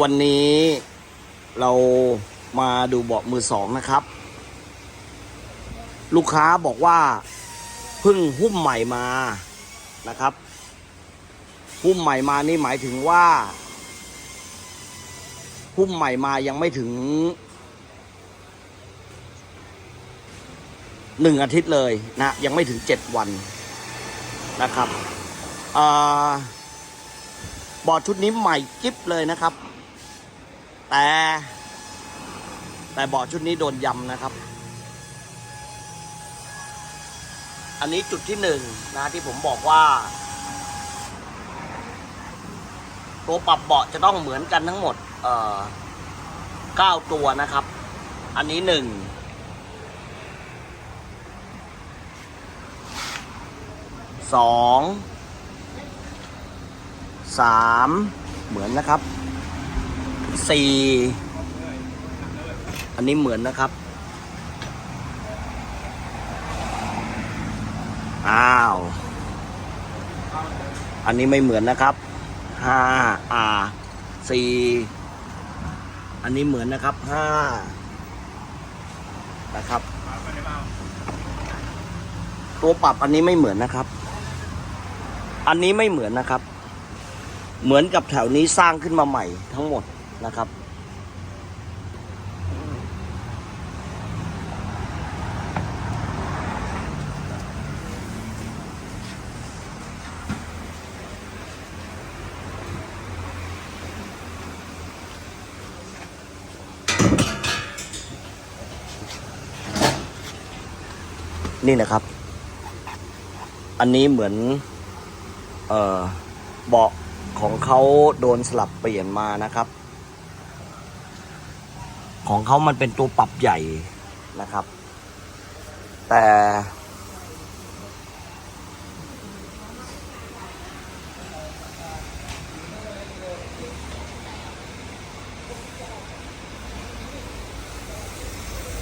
วันนี้เรามาดูเบาะมือสองนะครับ ลูกค้าบอกว่าเพิ่งหุ้มใหม่มานะครับ หุ้มใหม่มานี่หมายถึงว่า หุ้มใหม่มายังไม่ถึงหนึ่งอาทิตย์เลยนะ ยังไม่ถึงเจ็ดวันนะครับอบอร์ดชุดนี้ใหม่กิ๊บเลยนะครับ แต่ แต่บอชุดนี้โดนยำนะครับ อันนี้จุดที่หนึ่งนะที่ผมบอกว่า ตัวปรับเบาะจะต้องเหมือนกันทั้งหมด เอ่อเก้าตัวนะครับ อันนี้หนึ่งสองสามเหมือนนะครับ สี่อันนี้เหมือนนะครับ อ้าว อันนี้ไม่เหมือนนะครับห้าอ่าสี่อันนี้เหมือนนะครับห้านะครับ ตัวปรับอันนี้ไม่เหมือนนะครับ อันนี้ไม่เหมือนนะครับ เหมือนกับแถวนี้สร้างขึ้นมาใหม่ทั้งหมด นะครับ นี่นะครับ อันนี้เหมือนเอ่อเบาะของเขาโดนสลับเปลี่ยนมานะครับ ของเขามันเป็นตัวปรับใหญ่นะครับ แต่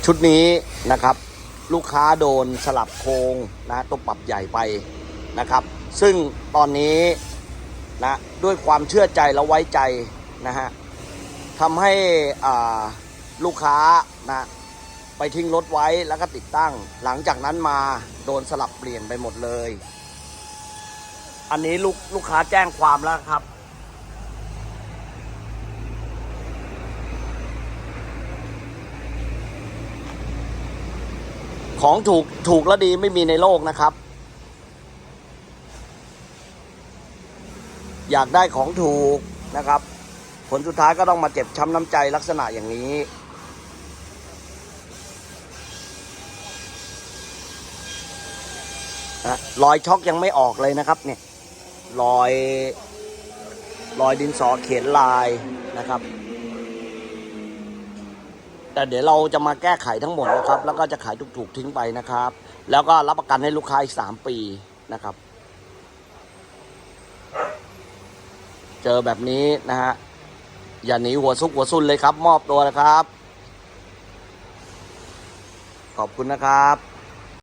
ชุดนี้นะครับ ลูกค้าโดนสลับโครงนะตัวปรับใหญ่ไปนะครับ ซึ่งตอนนี้นะด้วยความเชื่อใจและไว้ใจนะฮะทำให้อ่า ลูกค้านะไปทิ้งรถไว้แล้วก็ติดตั้ง หลังจากนั้นมาโดนสลับเปลี่ยนไปหมดเลย อันนี้ลูกลูกค้าแจ้งความแล้วครับ ของถูกถูกและดีไม่มีในโลกนะครับ อยากได้ของถูกนะครับ ผลสุดท้ายก็ต้องมาเจ็บช้ำน้ำใจลักษณะอย่างนี้ นะรอยช็อกยังไม่ออกเลยนะครับ เนี่ยรอยรอยดินสอเขียนลายนะครับ แต่เดี๋ยวเราจะมาแก้ไขทั้งหมดนะครับ แล้วก็จะขายถูกๆทิ้งไปนะครับ แล้วก็รับประกันให้ลูกค้าอีกสามปีนะครับ เจอแบบนี้นะฮะอย่าหนีหัวซุกหัวซุนเลยครับ มอบตัวนะครับ ขอบคุณนะครับ